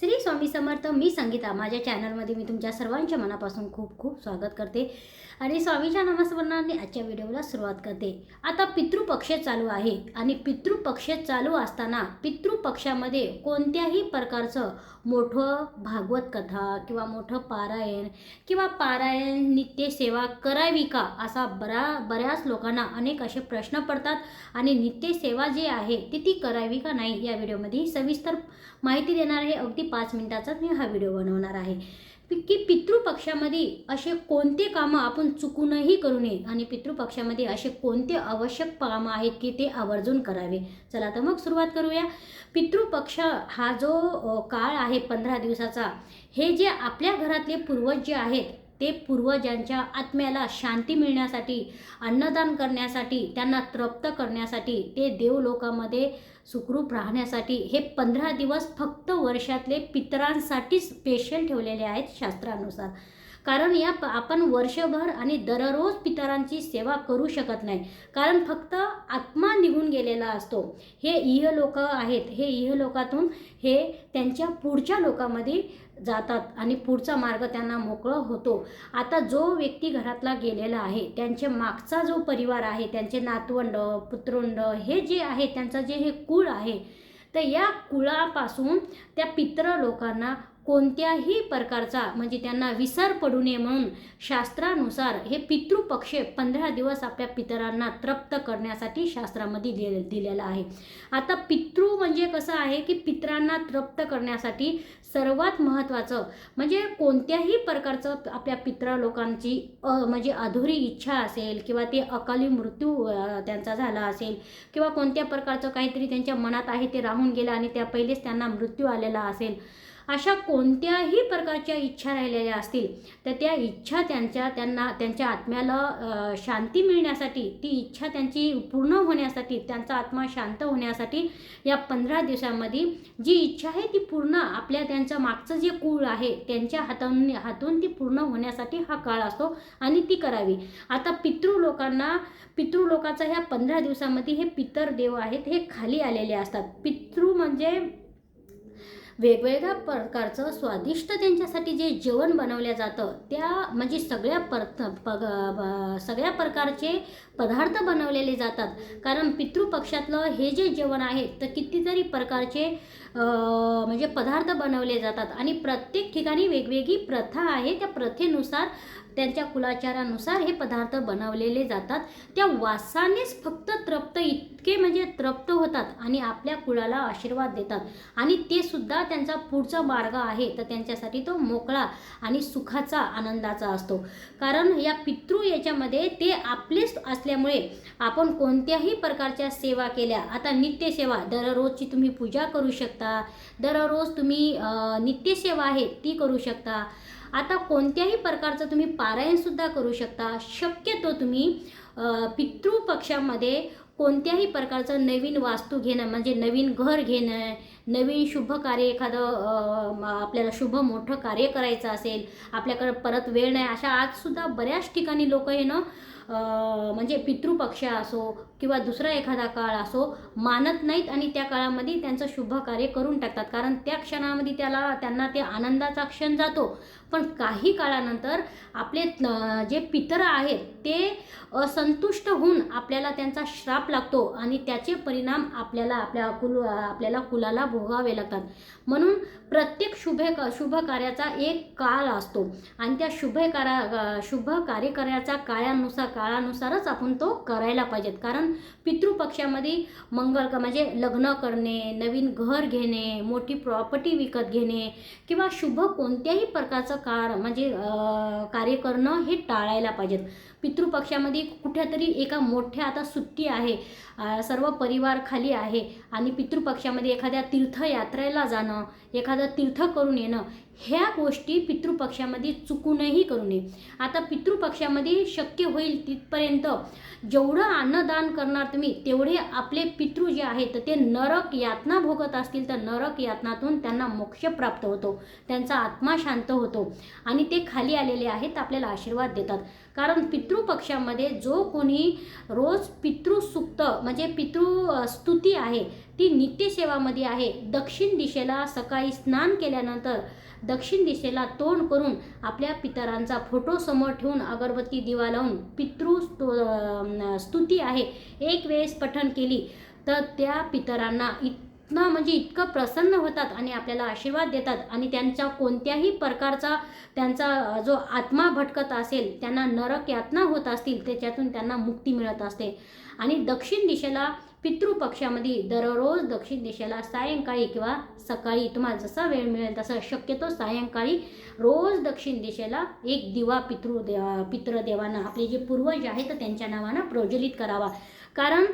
श्री स्वामी समर्थ मी संगीता. माझ्या चॅनलमध्ये मी तुमच्या सर्वांच्या मनापासून खूप खूप स्वागत करते. आणि स्वामीच्या नामस्मरणाने आजच्या व्हिडिओला सुरुवात करते. आता पितृपक्ष चालू आहे. आणि पितृपक्ष चालू असताना पितृपक्षामध्ये कोणत्याही प्रकारचं मोठं भागवत कथा किंवा मोठं पारायण किंवा पारायण नित्यसेवा करावी का असा बरा बऱ्याच लोकांना अनेक असे प्रश्न पडतात. आणि नित्यसेवा जी आहे ती ती करावी का नाही या व्हिडिओमध्ये सविस्तर माहिती देणार आहे. अगदी पाच मिनिटाचाच मी हा व्हिडिओ बनवणार आहे. की पितृपक्षामध्ये असे कोणते कामं आपण चुकूनही करू नये आणि पितृपक्षामध्ये असे कोणते आवश्यक कामं आहेत की ते आवर्जून करावे? चला तर मग सुरुवात करूया. पितृपक्ष हा जो काळ आहे पंधरा दिवसाचा हे जे आपल्या घरातले पूर्वज जे आहेत ते पूर्वजांच्या आत्म्याला शांती मिळण्यासाठी अन्नदान करण्यासाठी त्यांना तृप्त करण्यासाठी ते देवलोकामध्ये सुखरूप राहण्यासाठी हे पंधरा दिवस फक्त वर्षातले पितरांसाठी स्पेशल ठेवलेले आहेत शास्त्रानुसार. कारण या आपण वर्षभर आणि दररोज पितरांची सेवा करू शकत नाही. कारण फक्त आत्मा निघून गेलेला असतो. हे इह लोक आहेत. हे इहलोकातून हे त्यांच्या पुढच्या लोकामध्ये जातात आणि पुढचा मार्ग त्यांना मोकळा होतो. आता जो व्यक्ती घरातला गेलेला आहे त्यांचे मागचा जो परिवार आहे त्यांचे नातवंड पुत्रुंड हे जे आहे त्यांचं जे हे कुळ आहे तर या कुळापासून त्या पित्र लोकांना कोणत्याही प्रकारचा म्हणजे त्यांना विसर पडू नये म्हणून शास्त्रानुसार हे पितृपक्ष पंधरा दिवस आपल्या पितरांना तृप्त करण्यासाठी शास्त्रामध्ये दिले दिलेलं आहे. आता पितृ म्हणजे कसं आहे की पितरांना तृप्त करण्यासाठी सर्वात महत्त्वाचं म्हणजे कोणत्याही प्रकारचं आपल्या पितरा लोकांची म्हणजे अधुरी इच्छा असेल किंवा ते अकाली मृत्यू त्यांचा झाला असेल किंवा कोणत्या प्रकारचं काहीतरी त्यांच्या मनात आहे ते राहून गेलं आणि त्या पहिलेच त्यांना मृत्यू आलेला असेल अशा कोणत्याही प्रकारच्या इच्छा राहिलेल्या असतील तर त्या इच्छा त्यांच्या त्यांना त्यांच्या आत्म्याला शांती मिळण्यासाठी ती इच्छा त्यांची पूर्ण होण्यासाठी त्यांचा आत्मा शांत होण्यासाठी या पंधरा दिवसामध्ये जी इच्छा आहे ती पूर्ण आपल्या त्यांचं मागचं जे कूळ आहे त्यांच्या हातातून हातून ती पूर्ण होण्यासाठी हा काळ असतो आणि ती करावी. आता पितृ लोकांना पितृ लोकाचा ह्या पंधरा दिवसामध्ये हे पितर देव आहेत हे खाली आलेले असतात. पितृ म्हणजे वेगवेगळ्या प्रकारचं स्वादिष्ट त्यांच्यासाठी जे जेवण बनवलं जातं त्या म्हणजे सगळ्या परत पग ब- सगळ्या प्रकारचे पदार्थ बनवलेले जातात. कारण पितृपक्षातलं हे जे जेवण आहे तर कितीतरी प्रकारचे म्हणजे पदार्थ बनवले जातात. आणि प्रत्येक ठिकाणी वेगवेगळी प्रथा आहे. त्या प्रथेनुसार त्यांच्या कुलाचारानुसार हे पदार्थ बनवलेले जातात. त्या वासानेच फक्त तृप्त इतके म्हणजे तृप्त होतात आणि आपल्या कुळाला आशीर्वाद देतात. आणि ते सुद्धा त्यांचा पुढचा मार्ग आहे. तर त्यांच्यासाठी तो मोकळा आणि सुखाचा आनंदाचा असतो. कारण या पितृ याच्यामध्ये ते आपलेच असल्यामुळे आपण कोणत्याही प्रकारच्या सेवा केल्या. आता नित्यसेवा दररोजची तुम्ही पूजा करू शकता. दररोज तुम्ही नित्यसेवा आहे ती करू शकता. आता कोणत्याही प्रकारचं तुम्ही पारायणसुद्धा करू शकता. शक्यतो तुम्ही पितृपक्षामध्ये कोणत्याही प्रकारचं नवीन वास्तू घेणं म्हणजे नवीन घर घेणं नवीन शुभ कार्य एखादं आपल्याला शुभ मोठं कार्य करायचं असेल आपल्याकडं परत वेळ नाही अशा आजसुद्धा बऱ्याच ठिकाणी लोक हे ना म्हणजे पितृपक्ष असो किंवा दुसरा एखादा काळ असो मानत नाहीत आणि त्या काळामध्ये त्यांचं शुभ कार्य करून टाकतात. कारण त्या क्षणामध्ये त्याला त्यांना ते आनंदाचा क्षण जातो. पण काही काळानंतर आपले जे पितर आहेत ते असंतुष्ट होऊन आपल्याला त्यांचा श्राप लागतो आणि त्याचे परिणाम आपल्याला आपल्या कुल आपल्याला कुलाला भोगावे लागतात. म्हणून प्रत्येक शुभ शुभ कार्याचा एक काळ असतो. आणि त्या शुभ कार्या शुभ कार्य कार्याचा काळानुसार काळानुसारच आपण तो करायला पाहिजेत. कारण पितृपक्षामध्ये मंगळ म्हणजे लग्न करणे नवीन घर घेणे मोठी प्रॉपर्टी विकत घेणे किंवा शुभ कोणत्याही प्रकारचं कार म्हणजे कार्य करणं हे टाळायला पाहिजेत. पितृपक्षामध्ये कुठेतरी एका मोठ्या आता सुट्टी आहे. सर्व परिवार खाली आहे आणि पितृपक्षामध्ये एखाद्या तीर्थयात्रेला जाणं एखादं तीर्थ करून येणं ह्या गोष्टी पितृपक्षामध्ये चुकूनही करू नये. आता पितृपक्षामध्ये शक्य होईल तिथपर्यंत जेवढं अन्नदान करणार तुम्ही तेवढे आपले पितृ जे आहेत ते नरक यातना भोगत असतील तर नरक यातनातून त्यांना मोक्ष प्राप्त होतो. त्यांचा आत्मा शांत होतो. आणि ते खाली आलेले आहेत आपल्याला आशीर्वाद देतात. कारण पितृ पितृपक्षामध्ये जो कोणी रोज पितृसुक्त म्हणजे पितृ स्तुती आहे ती नित्यसेवामध्ये आहे दक्षिण दिशेला सकाळी स्नान केल्यानंतर दक्षिण दिशेला तोंड करून आपल्या पितरांचा फोटो समोर ठेवून अगरबत्ती दिवा लावून पितृ स्तुती आहे एक वेळेस पठण केली तर त्या पितरांना ना म्हणजे इतकं प्रसन्न होतात आणि आपल्याला आशीर्वाद देतात. आणि त्यांचा कोणत्याही प्रकारचा त्यांचा जो आत्मा भटकत असेल त्यांना नरक यातना होत असतील त्याच्यातून त्यांना मुक्ती मिळत असते. आणि दक्षिण दिशेला पितृपक्षामध्ये दररोज दक्षिण दिशेला सायंकाळी किंवा सकाळी तुम्हाला जसा वेळ मिळेल तसा शक्यतो सायंकाळी रोज दक्षिण दिशेला एक दिवा पितृ देवा पितृदेवांना आपले जे पूर्वज आहेत त्यांच्या नावानं प्रज्वलित करावा. कारण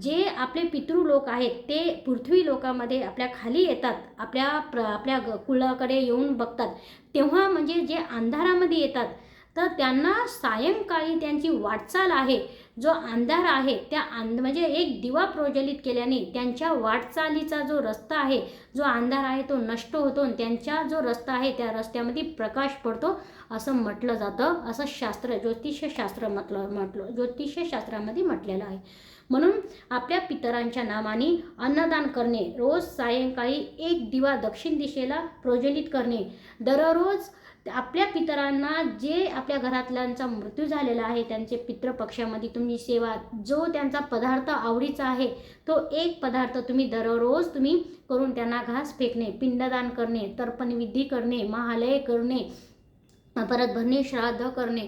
जे आपले पितृ लोक आहेत ते पृथ्वी लोकामध्ये आपल्या खाली येतात आपल्या प्र आपल्या ग- कुळाकडे येऊन बघतात. तेव्हा म्हणजे जे अंधारामध्ये येतात तर त्यांना सायंकाळी त्यांची वाटचाल आहे जो अंधार आहे त्या अंध म्हणजे एक दिवा प्रज्वलित केल्याने त्यांच्या वाटचालीचा जो रस्ता आहे जो अंधार आहे तो नष्ट होतो आणि त्यांच्या जो रस्ता आहे त्या रस्त्यामध्ये प्रकाश पडतो असं म्हटलं जातं असं शास्त्र ज्योतिषशास्त्र म्हटलं म्हटलं ज्योतिषशास्त्रामध्ये म्हटलेलं आहे. म्हणून आपल्या पितरांच्या नावाने अन्नदान करणे रोज सायंकाळी एक दिवा दक्षिण दिशेला प्रज्वलित करणे दररोज आपल्या पितरांना जे आपल्या घरातल्यांचा मृत्यू झालेला आहे त्यांचे पितृपक्षामध्ये तुम्ही सेवा जो त्यांचा पदार्थ आवडीचा आहे तो एक पदार्थ तुम्ही दररोज तुम्ही करून त्यांना घास फेकणे पिंडदान करणे तर्पणविधी करणे महालय करणे परत भरणे श्राद्ध करणे.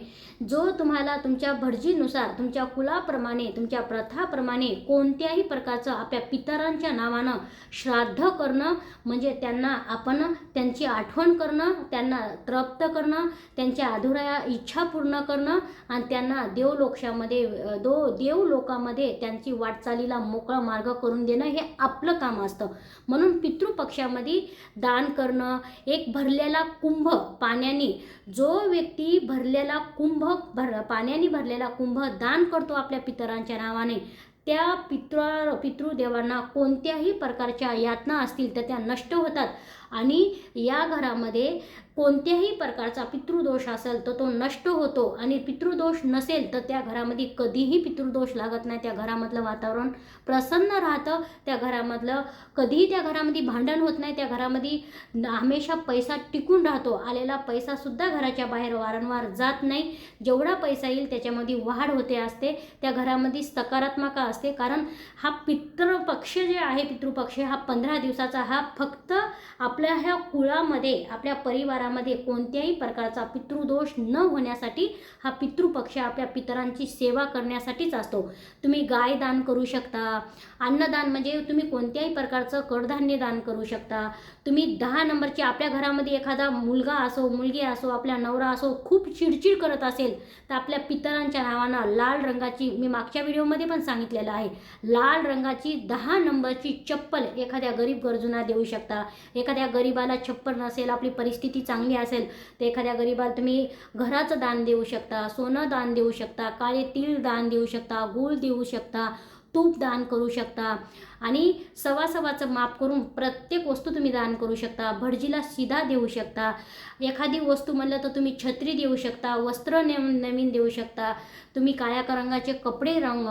जो तुम्हाला तुमच्या भटजीनुसार तुमच्या कुलाप्रमाणे तुमच्या प्रथाप्रमाणे कोणत्याही प्रकारचं आपल्या पितरांच्या नावानं श्राद्ध करणं म्हणजे त्यांना आपण त्यांची आठवण करणं त्यांना तृप्त करणं त्यांच्या अधुऱ्या इच्छा पूर्ण करणं आणि त्यांना देवलोक्षामध्ये दो देवलोकामध्ये त्यांची वाटचालीला मोकळा मार्ग करून देणं हे आपलं काम असतं. म्हणून पितृपक्षामध्ये दान करणं एक भरलेला कुंभ पाण्याने जो व्यक्ती भरलेला कुंभ भर पाण्याने भरलेला कुंभ दान करतो आपल्या पितरांच्या नावाने त्या पितृ पितृदेवांना कोणत्याही प्रकारच्या यातना असतील तर त्या नष्ट होतात. आणि या घरामध्ये कोणत्याही प्रकारचा पितृदोष असेल तर तो नष्ट होतो. आणि पितृदोष नसेल तर त्या घरामध्ये कधीही पितृदोष लागत नाही. त्या घरामधलं वातावरण प्रसन्न राहतं. त्या घरामधलं कधीही त्या घरामध्ये भांडण होत नाही. त्या घरामध्ये हमेशा पैसा टिकून राहतो. आलेला पैसासुद्धा घराच्या बाहेर वारंवार जात नाही. जेवढा पैसा येईल त्याच्यामध्ये वाढ होते असते. त्या घरामध्ये सकारात्मक असते. कारण हा पितृपक्ष जे आहे पितृपक्ष हा पंधरा दिवसाचा हा फक्त आप आपल्या ह्या कुळामध्ये आपल्या परिवारामध्ये कोणत्याही प्रकारचा पितृदोष न होण्यासाठी हा पितृपक्ष आपल्या पितरांची सेवा करण्यासाठीच असतो. तुम्ही गाय दान करू शकता. अन्नदान म्हणजे तुम्ही कोणत्याही प्रकारचं कडधान्य दान करू शकता. तुम्ही दहा नंबरची आपल्या घरामध्ये एखादा मुलगा असो मुलगी असो आपला नवरा असो खूप चिडचिड करत असेल तर आपल्या पितरांच्या नावानं लाल रंगाची मी मागच्या व्हिडिओमध्ये पण सांगितलेलं आहे लाल रंगाची दहा नंबरची चप्पल एखाद्या गरीब गरजूंना देऊ शकता. एखाद्या गरीबाला छप्पर नसेल आपली परिस्थिती चांगली असेल तर एखाद्या गरीबाला तुम्ही घराचं दान देऊ शकता सोनं दान देऊ शकता काळे तीळ दान देऊ शकता गूळ देऊ शकता तूप दान करू शकता. आणि सवासवाचं माप करून प्रत्येक वस्तू तुम्ही दान करू शकता भटजीला सीधा देऊ शकता एखादी वस्तू म्हणलं तर तुम्ही छत्री देऊ शकता वस्त्र ने नवीन देऊ शकता तुम्ही काळ्या रंगाचे कपडे रंग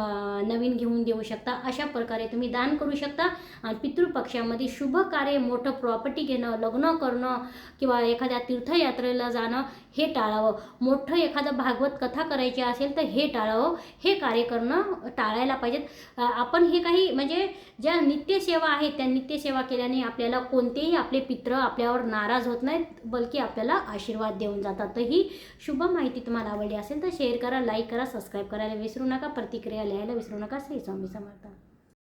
नवीन घेऊन देऊ शकता अशा प्रकारे तुम्ही दान करू शकता. आणि पितृपक्षामध्ये शुभ कार्य मोठं प्रॉपर्टी घेणं लग्न करणं किंवा एखाद्या तीर्थयात्रेला जाणं हे टाळावं. मोठं एखादं भागवत कथा करायची असेल तर हे टाळावं. हे कार्य करणं टाळायला पाहिजेत. आपण हे काही म्हणजे ज्या नित्यसेवा आहेत त्या नित्यसेवा केल्याने आपल्याला कोणतेही आपले पित्र आपल्यावर नाराज होत नाहीत बलकी आपल्याला आशीर्वाद देऊन जातात. तर ही शुभ माहिती तुम्हाला आवडली असेल तर शेअर करा लाईक करा सबस्क्राईब करायला विसरू नका. प्रतिक्रिया लिहायला विसरू नका. श्री स्वामी समर्थ.